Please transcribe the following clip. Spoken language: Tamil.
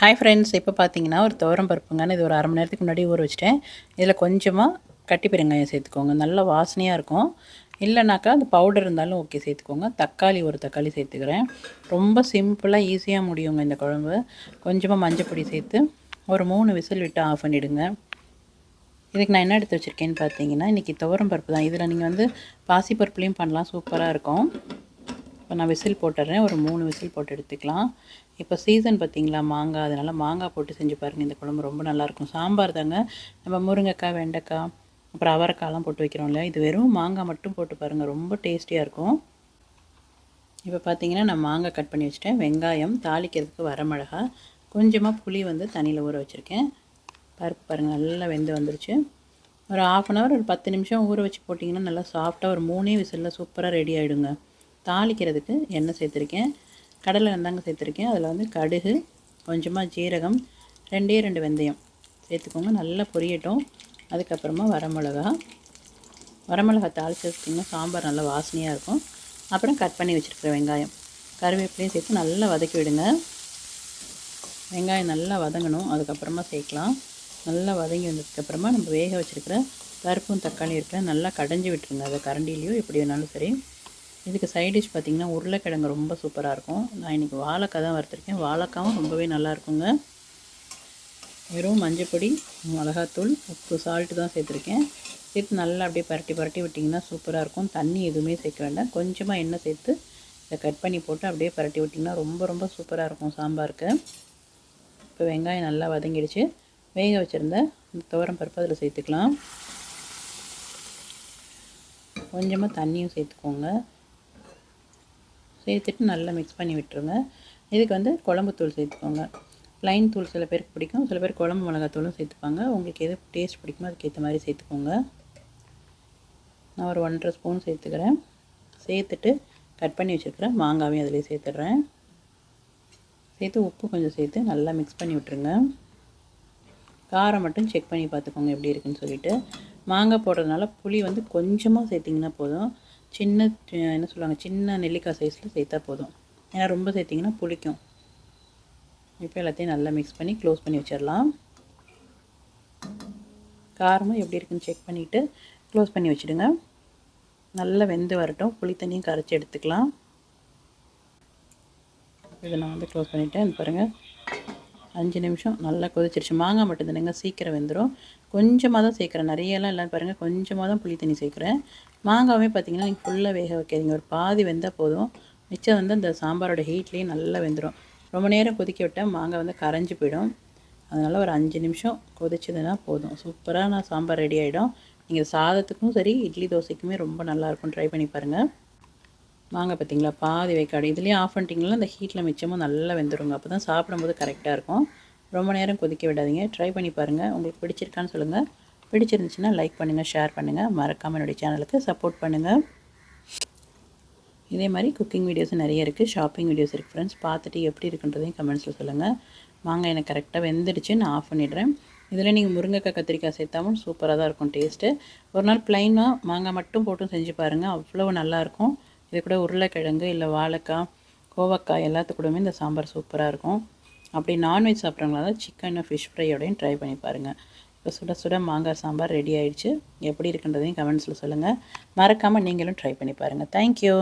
ஹாய் ஃப்ரெண்ட்ஸ் இப்போ பார்த்தீங்கன்னா ஒரு துவரம் பருப்புங்கன்னு இது ஒரு அரை மணி நேரத்துக்கு முன்னாடி ஊற வச்சுட்டேன். இதில் கொஞ்சமாக கட்டி பெருங்காயம் சேர்த்துக்கோங்க. நல்ல வாசனையாக இருக்கும். இல்லைனாக்கா அந்த பவுடர் இருந்தாலும் ஓகே சேர்த்துக்கோங்க. தக்காளி ஒரு தக்காளி சேர்த்துக்கிறேன். ரொம்ப சிம்பிளாக ஈஸியாக முடியுங்க இந்த குழம்பு. கொஞ்சமாக மஞ்சப்பொடி சேர்த்து ஒரு மூணு விசில் விட்டு ஆஃப் பண்ணிவிடுங்க இதுக்கு நான் என்ன எடுத்து வச்சுருக்கேன்னு பார்த்தீங்கன்னா இன்றைக்கி துவரம் பருப்பு தான். இதில் நீங்கள் வந்து பாசி பருப்புலேயும் பண்ணலாம். சூப்பராக இருக்கும். இப்போ நான் விசில் போட்டுடுறேன் ஒரு மூணு விசில் போட்டு எடுத்துக்கலாம். இப்போ சீசன் பார்த்திங்களா மாங்காய். அதனால் மாங்காய் போட்டு செஞ்சு பாருங்கள் இந்த குழம்பு ரொம்ப நல்லாயிருக்கும். சாம்பார் தாங்க. நம்ம முருங்கைக்காய் வெண்டைக்காய் அப்புறம் அவரைக்காயெலாம் போட்டு வைக்கிறோம் இல்லையா? இது வெறும் மாங்காய் மட்டும் போட்டு பாருங்கள் ரொம்ப டேஸ்டியாக இருக்கும். இப்போ பார்த்தீங்கன்னா நான் மாங்காய் கட் பண்ணி வச்சுட்டேன். வெங்காயம் தாளிக்கிறதுக்கு வரமிளகா கொஞ்சமாக புளி வந்து தண்ணியில் ஊற வச்சுருக்கேன். பருப்பு பாருங்கள் நல்லா வெந்து வந்துருச்சு. ஒரு ஆஃப் அன் ஹவர் ஒரு பத்து நிமிஷம் ஊற வச்சு போட்டிங்கன்னா நல்லா சாஃப்டாக ஒரு மூணே விசிலில் சூப்பராக ரெடி ஆகிடுங்க தாளிக்கிறதுக்கு எண்ணெய் சேர்த்துருக்கேன். கடலை வெந்தாங்க சேர்த்துருக்கேன். அதில் வந்து கடுகு கொஞ்சமாக ஜீரகம் ரெண்டே ரெண்டு வெந்தயம் சேர்த்துக்கோங்க. நல்லா பொரியட்டும். அதுக்கப்புறமா வரமிளகா. வரமிளகா தாளித்து வச்சிட்டிங்கன்னா சாம்பார் நல்லா வாசனையாக இருக்கும். அப்புறம் கட் பண்ணி வச்சுருக்கிற வெங்காயம். கருவேப்பிலையும் சேர்த்து நல்லா வதக்கி விடுங்க. வெங்காயம் நல்லா வதங்கணும். அதுக்கப்புறமா சேர்க்கலாம். நல்லா வதங்கி வந்ததுக்கப்புறமா நம்ம வேக வச்சுருக்கிற பருப்பும் தக்காளி இருக்கிற நல்லா கடைஞ்சி விட்டுருங்க. அதை கரண்டிலையோ எப்படி வேணாலும் சரி. இதுக்கு சைட் டிஷ் பார்த்திங்கன்னா உருளைக்கிழங்கு ரொம்ப சூப்பராக இருக்கும். நான் இன்றைக்கி வாழைக்காய் தான் வறுத்துருக்கேன். வாழைக்காவும் ரொம்பவே நல்லா இருக்குங்க. வெறும் மஞ்சப்பொடி மிளகாத்தூள் உப்பு சால்ட்டு தான் சேர்த்துருக்கேன். சேர்த்து நல்லா அப்படியே பரட்டி பரட்டி விட்டிங்கன்னா சூப்பராக இருக்கும். தண்ணி எதுவுமே சேர்க்க வேண்டாம். கொஞ்சமாக எண்ணெய் சேர்த்து இதை கட் பண்ணி போட்டு அப்படியே பரட்டி விட்டிங்கன்னா ரொம்ப ரொம்ப சூப்பராக இருக்கும் சாம்பாருக்கு. இப்போ வெங்காயம் நல்லா வதங்கிடுச்சு. வேக வச்சுருந்த இந்த துவரம் பருப்பு அதில் சேர்த்துக்கலாம். கொஞ்சமாக தண்ணியும் சேர்த்துக்கோங்க. சேர்த்துட்டு நல்லா மிக்ஸ் பண்ணி விட்டுருங்க. இதுக்கு வந்து குழம்பு தூள் சேர்த்துக்கோங்க. ப்ளைன் தூள் சில பேருக்கு பிடிக்கும். சில பேர் குழம்பு மிளகாத்தூளும் சேர்த்துப்பாங்க. உங்களுக்கு எது டேஸ்ட் பிடிக்குமோ அதுக்கேற்ற மாதிரி சேர்த்துக்கோங்க. நான் ஒரு ஒன்றரை ஸ்பூன் சேர்த்துக்கிறேன். சேர்த்துட்டு கட் பண்ணி வச்சுருக்கிறேன் மாங்காவையும் அதிலே சேர்த்துட்றேன். சேர்த்து உப்பு கொஞ்சம் சேர்த்து நல்லா மிக்ஸ் பண்ணி விட்டுருங்க. காரம் மட்டும் செக் பண்ணி பார்த்துக்கோங்க எப்படி இருக்குன்னு சொல்லிவிட்டு மாங்காய் போடுறதுனால புளி வந்து கொஞ்சமாக சேர்த்திங்கன்னா போதும். சின்ன என்ன சொல்லுவாங்க சின்ன நெல்லிக்காய் சைஸில் சேர்த்தா போதும். ஏன்னா ரொம்ப சேர்த்திங்கன்னா புளிக்கும். இப்போ எல்லாத்தையும் நல்லா மிக்ஸ் பண்ணி க்ளோஸ் பண்ணி வச்சிடலாம். காரமும் எப்படி இருக்குன்னு செக் பண்ணிவிட்டு க்ளோஸ் பண்ணி வச்சுடுங்க. நல்லா வெந்து வரட்டும். புளி தண்ணியும் கரைச்சி எடுத்துக்கலாம். இதை நான் வந்து க்ளோஸ் பண்ணிவிட்டேன் பாருங்கள் அஞ்சு நிமிஷம் நல்லா கொதிச்சிருச்சு. மாங்காய் மட்டும் தானேங்க சீக்கிரம் வெந்துடும் கொஞ்சமாக தான் சேர்க்குறேன். நிறையெல்லாம் இல்லைன்னு பாருங்கள் கொஞ்சமாக தான் புளி தண்ணி சேர்க்குறேன். மாங்காவே பார்த்திங்கன்னா நீங்கள் ஃபுல்லாக வேக வைக்காதீங்க. ஒரு பாதி வெந்தால் போதும். மிச்சம் வந்து அந்த சாம்பாரோட ஹீட்லேயே நல்லா வெந்துடும் ரொம்ப நேரம் கொதிக்க விட்டால் மாங்காய் வந்து கரைஞ்சி போயிடும். அதனால் ஒரு அஞ்சு நிமிஷம் கொதிச்சதுன்னா போதும். சூப்பராக நான் சாம்பார் ரெடி ஆகிடும் நீங்கள் சாதத்துக்கும் சரி இட்லி தோசைக்குமே ரொம்ப நல்லாயிருக்கும் ட்ரை பண்ணி பாருங்கள் வாங்க பார்த்தீங்களா பாதி வைக்காடு இதுலேயே ஆஃப் பண்ணிட்டீங்களா அந்த ஹீட்டில் மிச்சமும் நல்லா வெந்துருங்க. அப்போ தான் சாப்பிடும்போது கரெக்டாக இருக்கும். ரொம்ப நேரம் கொதிக்க விடாதீங்க. ட்ரை பண்ணி பாருங்கள் உங்களுக்கு பிடிச்சிருக்கான்னு சொல்லுங்கள் பிடிச்சிருந்துச்சுன்னா லைக் பண்ணுங்கள் ஷேர் பண்ணுங்கள் மறக்காமல் என்னுடைய சேனலுக்கு சப்போர்ட் பண்ணுங்கள் இதே மாதிரி குக்கிங் வீடியோஸ் நிறைய இருக்குது ஷாப்பிங் வீடியோஸ் இருக்குது ஃப்ரெண்ட்ஸ் பார்த்துட்டு எப்படி இருக்குன்றதையும் கமெண்ட்ஸில் சொல்லுங்கள் மாங்காய் எனக்கு கரெக்டாக வெந்துடுச்சு. நான் ஆஃப் பண்ணிடுறேன். இதில் நீங்கள் முருங்கைக்காய் கத்திரிக்காய் சேர்த்தாமல் சூப்பராக தான் இருக்கும் டேஸ்ட்டு ஒரு நாள் ப்ளைனாக மாங்காய் மட்டும் போட்டும் செஞ்சு பாருங்கள் அவ்வளோ நல்லாயிருக்கும் இது கூட உருளைக்கிழங்கு இல்லை வாழைக்காய் கோவக்காய் எல்லாத்துக்கூடமே இந்த சாம்பார் சூப்பராக இருக்கும். அப்படி நான்வெஜ் சாப்பிட்றவங்களா தான் சிக்கன் ஃபிஷ் ஃப்ரையோடையும் ட்ரை பண்ணி பாருங்கள் இப்போ சுட சுட மாங்காய் சாம்பார் ரெடி ஆயிடுச்சு. எப்படி இருக்குன்றதையும் கமெண்ட்ஸில் சொல்லுங்கள் மறக்காமல் நீங்களும் ட்ரை பண்ணி பாருங்கள் தேங்க்யூ